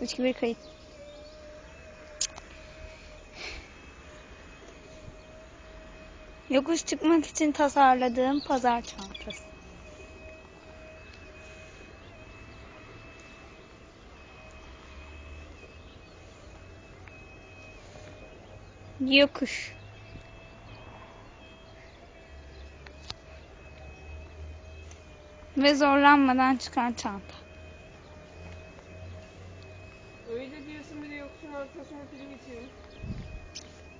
3 2 1 kayıt. Yokuş çıkmak için tasarladığım pazar çantası. Yokuş. Ve zorlanmadan çıkan çanta. Bir de yoksun arkasına film için.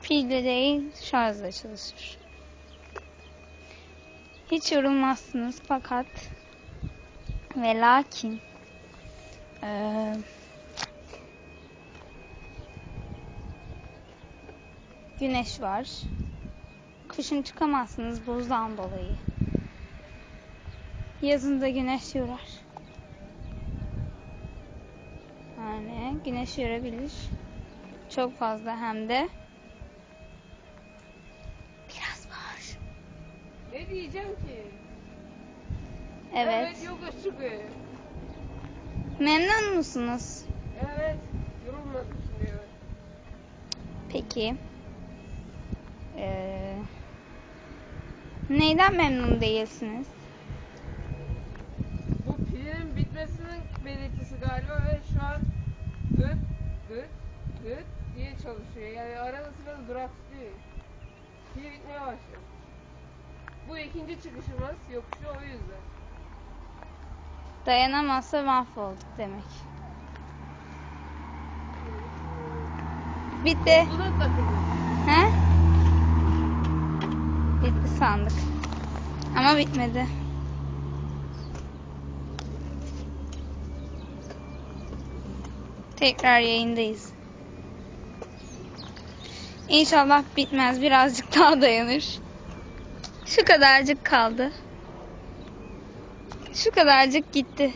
Pilde değil, şarjla çalışır. Hiç yorulmazsınız fakat ve lakin eee, güneş var. Kışın çıkamazsınız buzdan dolayı. Yazın da güneş yorar. Güneş yorabilir. Çok fazla hem de. Biraz var. Ne diyeceğim ki? Evet. yokuş çıkıyor. Memnun musunuz? Evet. Yorulmasın diyor. Peki. Ee, neyden memnun değilsiniz? Bu pilin bitmesinin belirtisi galiba ve şu an gıt gıt gıt diye çalışıyor. Yani arada sırada duraksıyor. Pil bitmeye başlıyor. Bu ikinci çıkışımız yokuşu o yüzden. Dayanamazsa mahvolduk demek. Bitti. Bu da takıldı. He? Bitti sandık. Ama bitmedi. Tekrar yayındayız. İnşallah bitmez. Birazcık daha dayanır. Şu kadarcık kaldı. Şu kadarcık gitti.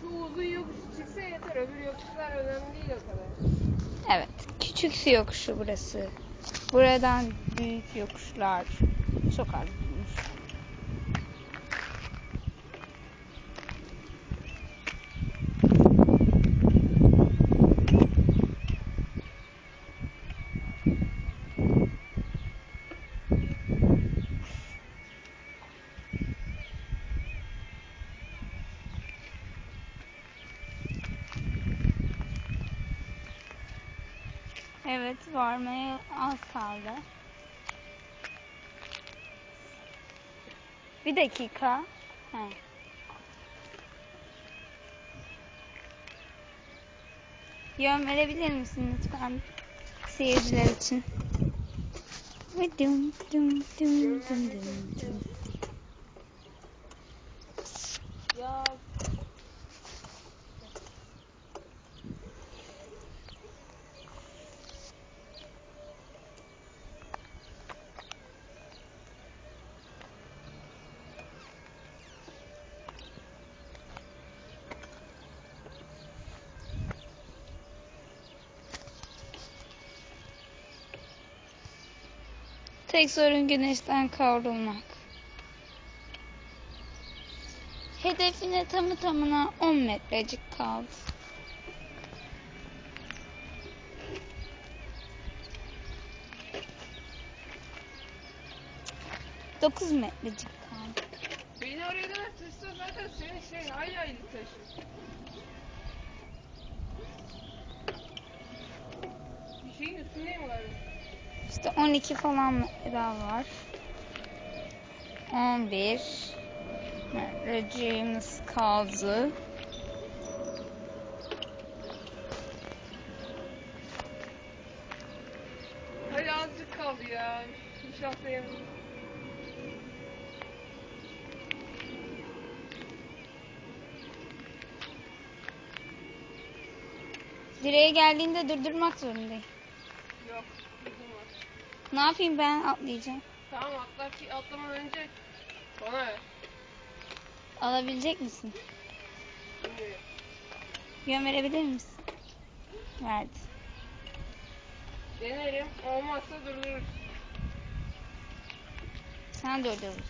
Şu uzun yokuş çıksa yeter. Öbür yokuşlar önemli değil o kadar. Evet. Küçük su yokuşu burası. Buradan büyük yokuşlar çok az bulunur. Evet, varmaya az kaldı. Bir dakika. He. Yön verebilir misin lütfen seyirciler için? Dum dum dum dum dum dum. Ya Tek sorun güneşten kavrulmak. Hedefine tamı tamına 10 metrecik kaldı. Dokuz metrecik kaldı. beni oraya kadar taşısa zaten senin şey hayli hayli taşır. Bir şeyin üstündeyim galiba. İşte 12 falan daha var. 11 metreciğimiz kaldı. Hadi azıcık kaldı ya. İnşallah dayanır. Direğe geldiğinde durdurmak zorundayım. Yok. Ne yapayım ben atlayacağım. Tamam atlar ki atlamadan önce bana ver. Alabilecek misin? Bilmiyorum. Yön verebilir misin? Verdi. Denerim. Olmazsa durdururuz. Sen durdurursun.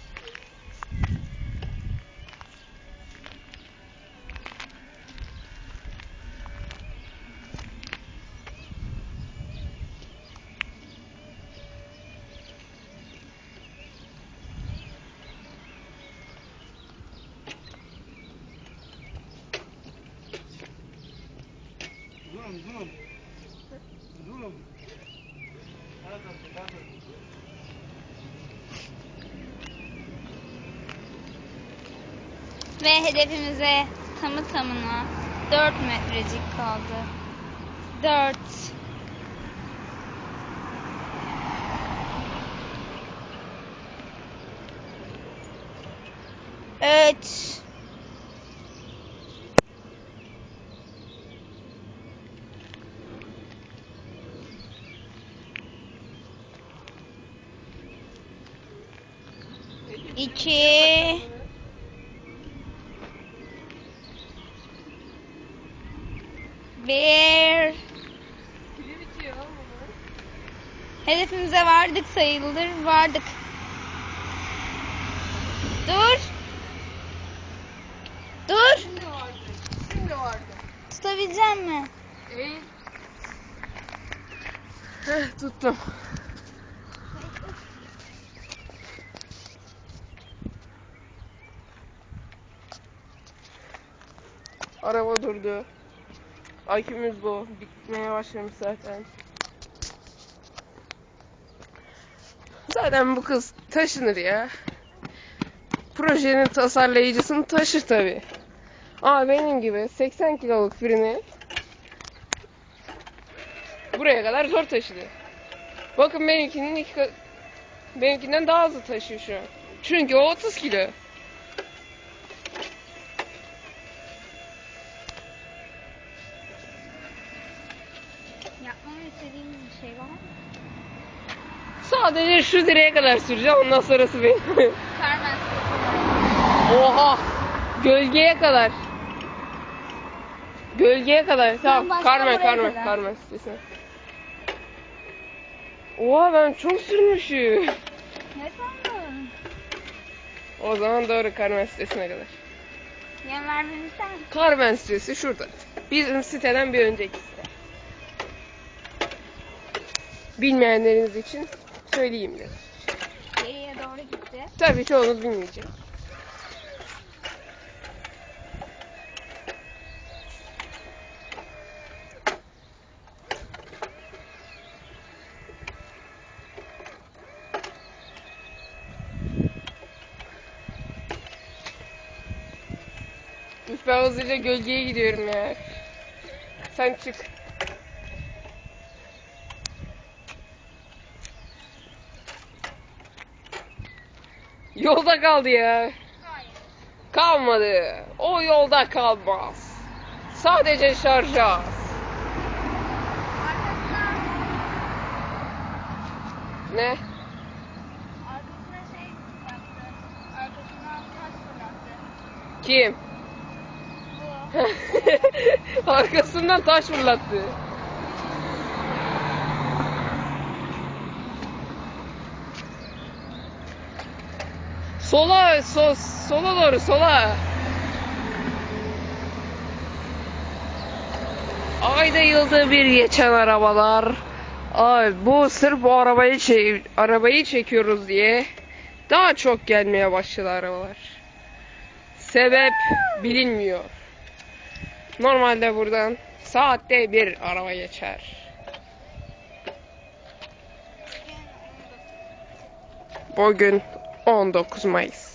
Durun, durun. Durun. Hadi, hadi. Ve hedefimize tamı tamına 4 metrecik kaldı. 4. Üç. İki. Bir. Pili bitiyor lan bunun. Hedefimize vardık sayılır. Vardık. Dur. Dur. Şimdi vardı. Şimdi vardı. Tutabilecek mi? Eğil. Heh tuttum. Araba durdu. Akümüz bu. Bitmeye başlamış zaten. Zaten bu kız taşınır ya. Projenin tasarlayıcısını taşır tabi. Ama benim gibi 80 kiloluk birini buraya kadar zor taşıdı. Bakın benimkinin iki benimkinden daha hızlı taşıyor şu an. Çünkü o 30 kilo. Sadece şu direğe kadar süreceğim ondan sonrası benim. Carmen. Oha! Gölgeye kadar. Gölgeye kadar. Tamam. başka Karmen, oraya Karmen, kadar. Karmen. Oha ben çok sürmüşüm. Ne sandın? O zaman doğru Karmen sitesine kadar. Yem vermemi? Carmen sitesi şurada. Bizim siteden bir önceki site. Bilmeyenleriniz için söyleyeyim dedim. Geriye doğru gitti. Tabii çoğunuz bilmeyecek. Ben hızlıca gölgeye gidiyorum ya. Sen çık. Yolda kaldı ya. Hayır. Kalmadı. O yolda kalmaz. Sadece şarj az. Arkasına, Ne? arkasına şey. Arkasına taş. Kim? Bu. Arkasından taş fırlattı. Sola, so, sola doğru, sola. Ayda yılda bir geçen arabalar. Ay bu sırf bu arabayı çe- arabayı çekiyoruz diye daha çok gelmeye başladı arabalar. Sebep bilinmiyor. Normalde buradan saatte bir araba geçer. Bugün 19 Mayıs.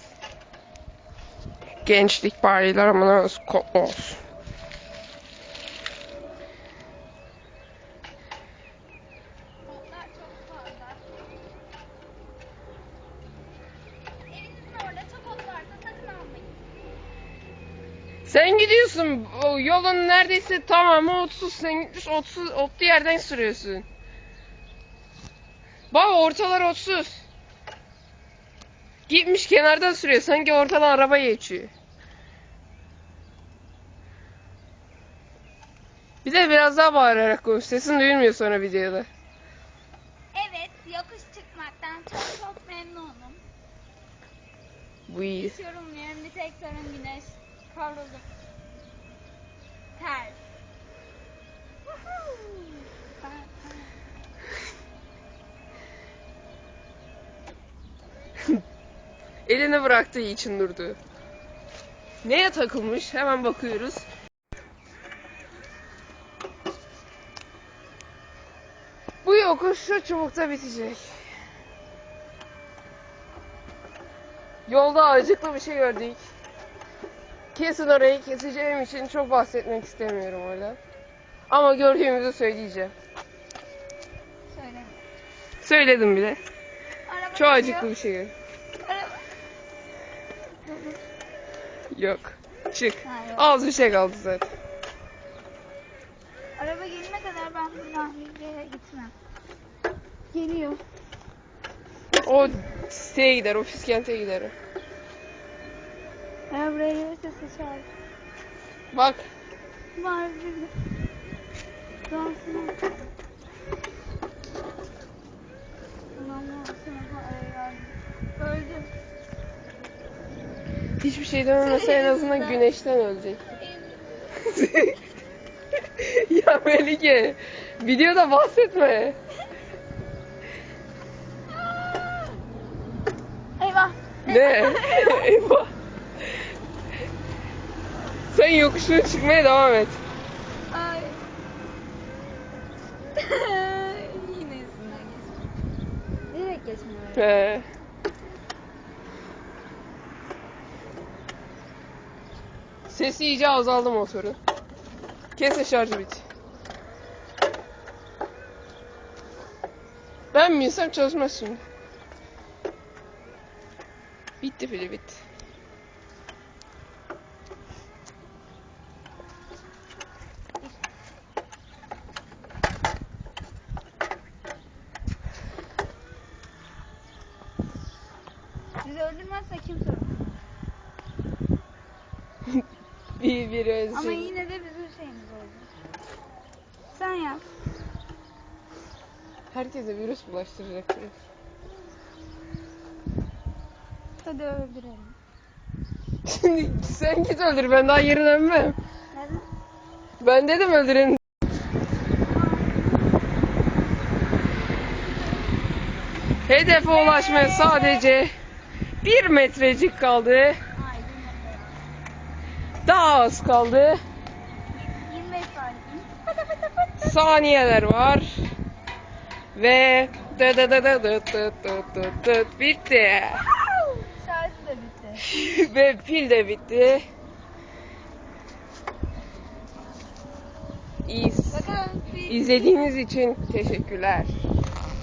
Gençlik bayramınız kutlu olsun. Sen gidiyorsun o yolun neredeyse tamamı otsuz. Sen gitmiş otsuz, otlu yerden sürüyorsun. Bak ortalar otsuz. Gitmiş kenardan sürüyor. Sanki ortadan araba geçiyor. Bir de biraz daha bağırarak konuş. Sesin duyulmuyor sonra videoda. Evet, yokuş çıkmaktan çok çok memnunum. Bu iyi. Hiç yorulmuyorum. Bir tek sorun güneş. Kavruldum. Ter. Woohoo! Ben- Elini bıraktığı için durdu. Neye takılmış? Hemen bakıyoruz. yokuş şu çubukta bitecek. Yolda acıklı bir şey gördük. Kesin orayı keseceğim için çok bahsetmek istemiyorum öyle. Ama gördüğümüzü söyleyeceğim. Söyle. Söyledim bile. Araba Çok acıklı bir şey gördüm. Yok. Çık. Ha, yok. Az bir şey kaldı zaten. Araba gelene kadar ben buradan bir yere gitmem. Geliyor. O siteye gider, ofis kente gider. Eğer buraya gelirse sıçar. Bak. Var bir de. Dansına. Hiçbir şey dememese en azından güneşten ölecek. ya Melike, videoda bahsetme. Eyvah. Ne? Eyvah. Sen yokuşuna çıkmaya devam et. Ay. Yine yüzünden geçtim. Direkt geçmiyor. He. Sesi iyice azaldı motoru. Kesin şarjı bit. Ben mi insem çalışmaz şimdi. Bitti pili bitti. Bizi öldürmezse kim sorumlu? Bir bir özür. Ama yine de bizim şeyimiz oldu. Sen yap. Herkese virüs bulaştıracak. virüs. Hadi öldürelim. Şimdi sen git öldür ben daha geri dönmem. Neden? Ben dedim öldürelim. Hedefe ulaşmaya sadece bir metrecik kaldı. Daha az kaldı. 25 saniye. Saniyeler var. Ve dı dı dı dı dı dı dı dı dı bitti. Şarjı da bitti. Ve pil de bitti. İz, izlediğiniz için teşekkürler.